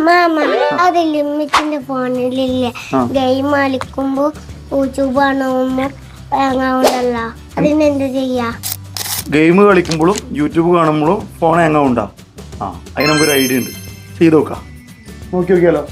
Mama അത് ലിമിറ്റിന്റെ ഫോണിലില്ലേ. Game കളിക്കുമ്പോ യൂട്യൂബ് കാണുമ്പോ ഉണ്ടല്ലോ അതിനെന്ത് ചെയ്യാ? ഗെയിം കളിക്കുമ്പോഴും യൂട്യൂബ് കാണുമ്പോഴും ഫോൺ ഹാങ്ങാവുണ്ടാ ആ അതിന് നമുക്കൊരു ഐഡിയ ഉണ്ട്. ചെയ്ത് നോക്കാം. നോക്കി നോക്കിയാലോ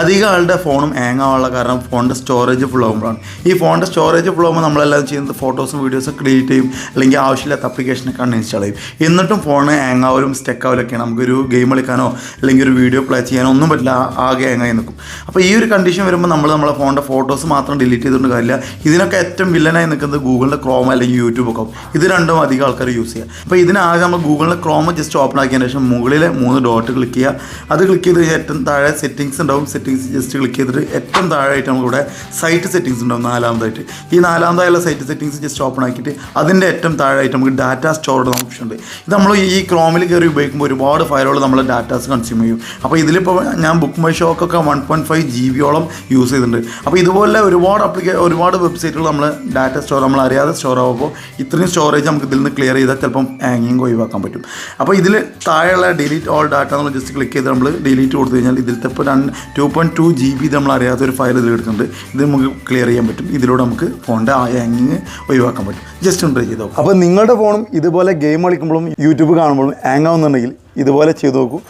അധികം ആളുടെ ഫോണും ഹാങ് ആവാനുള്ള കാരണം ഫോണിന്റെ സ്റ്റോറേജ് ഫുൾ ആകുമ്പോഴാണ് ഈ ഫോണിന്റെ സ്റ്റോറേജ് ഫുൾ ആകുമ്പോൾ നമ്മളെല്ലാം ചെയ്യുന്നത് ഫോട്ടോസും വീഡിയോസും ക്രിയേറ്റ് ചെയ്യും അല്ലെങ്കിൽ ആവശ്യമില്ലാത്ത അപ്ലിക്കേഷനൊക്കെ ഇൻസ്റ്റാൾ ചെയ്യും. എന്നിട്ടും ഫോൺ ഹാങ് ആവലും സ്റ്റെക്ക് ആവലൊക്കെയാണ്. നമുക്കൊരു ഗെയിം കളിക്കാനോ അല്ലെങ്കിൽ ഒരു വീഡിയോ പ്ലേ ചെയ്യാനോ ഒന്നും പറ്റില്ല. ആകെ ഹാങ് ആയി നിൽക്കും. അപ്പോൾ ഈ ഒരു കണ്ടീഷൻ വരുമ്പോൾ നമ്മൾ നമ്മളെ ഫോണിന്റെ ഫോട്ടോസ് മാത്രം ഡിലീറ്റ് ചെയ്തുകൊണ്ട് കാര്യമില്ല. ഇതിനൊക്കെ ഏറ്റവും വില്ലനായി നിൽക്കുന്നത് ഗൂഗിളിന്റെ ക്രോം അല്ലെങ്കിൽ യൂട്യൂബ് ഒക്കെ ഇത് രണ്ടും അധികം ആൾക്കാർ യൂസ് ചെയ്യുക. അപ്പോൾ ഇതിനാകെ നമ്മൾ ഗൂഗിളിന്റെ ക്രോം ജസ്റ്റ് ഓപ്പൺ ആക്കിയതിന് ശേഷം മുകളിലെ മൂന്ന് ഡോട്ട് ക്ലിക്ക് ചെയ്യുക. അത് ക്ലിക്ക് ചെയ്ത് ഏറ്റവും താഴെ സെറ്റിങ്സ് ഉണ്ടാവും. സെറ്റിങ്സ് ജസ്റ്റ് ക്ലിക്ക് ചെയ്തിട്ട് ഏറ്റവും താഴെയായിട്ട് നമുക്കിവിടെ സൈറ്റ് സെറ്റിങ്സ് ഉണ്ടാവും നാലാമതായിട്ട്. ഈ നാലാമതായുള്ള സൈറ്റ് സെറ്റിങ്സ് ജസ്റ്റ് ഓപ്പൺ ആക്കിയിട്ട് അതിന്റെ ഏറ്റവും താഴെയായിട്ട് നമുക്ക് ഡാറ്റ സ്റ്റോർഡ് ഓപ്ഷൻ ഉണ്ട്. ഇത് നമ്മൾ ഈ ക്രോമിൽ കയറി ഉപയോഗിക്കുമ്പോൾ ഒരുപാട് ഫയലുകൾ നമ്മൾ ഡാറ്റാസ് കൺസ്യൂം ചെയ്യും. അപ്പോൾ ഇതിലിപ്പോൾ ഞാൻ ബുക്ക് മൈ ഷോക്കൊക്കെ വൺ പോയിന്റ് ഫൈവ് ജി ബിയോളം യൂസ് ചെയ്തിട്ടുണ്ട്. അപ്പോൾ ഇതുപോലെ ഒരുപാട് അപ്ലിക്കേ ഒരുപാട് വെബ്സൈറ്റുകൾ നമ്മൾ ഡാറ്റ സ്റ്റോർ നമ്മൾ അറിയാതെ സ്റ്റോർ ആകുമ്പോൾ ഇത്രയും സ്റ്റോറേജ് നമുക്ക് ഇതിൽ നിന്ന് ക്ലിയർ ചെയ്താൽ ചിലപ്പം ഹാങ്ങിങ് ഒഴിവാക്കാൻ പറ്റും. അപ്പോൾ ഇതിൽ താഴെയുള്ള ഡിലീറ്റ് ഓൾ ഡാറ്റ നമ്മൾ ജസ്റ്റ് ക്ലിക്ക് ചെയ്ത് നമ്മൾ ഡിലീറ്റ് കൊടുത്തു കഴിഞ്ഞാൽ ഇതിലത്തെ ഇപ്പോൾ രണ്ട് two point two G B നമ്മൾ അറിയാത്ത ഒരു ഫയൽ ഇതിൽ എടുക്കുന്നുണ്ട് ഇത് നമുക്ക് ക്ലിയർ ചെയ്യാൻ പറ്റും. ഇതിലൂടെ നമുക്ക് ഫോണിന്റെ ആ ഹാങ്ങിങ് ഒഴിവാക്കാൻ പറ്റും. ജസ്റ്റ് ഒന്ന് ട്രൈ ചെയ്ത് നോക്കാം. അപ്പോൾ നിങ്ങളുടെ ഫോണും ഇതുപോലെ ഗെയിം കളിക്കുമ്പോഴും യൂട്യൂബ് കാണുമ്പോഴും ഹാങ് ആവുന്നുണ്ടെങ്കിൽ ഇതുപോലെ ചെയ്ത് നോക്കൂ.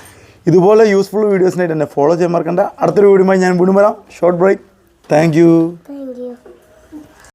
ഇതുപോലെ യൂസ്ഫുൾ വീഡിയോസിനായിട്ട് എന്നെ ഫോളോ ചെയ്യാൻ മറക്കണ്ട. അടുത്തൊരു വീഡിയോ ഞാൻ വീണ്ടും വരാം. Short break thank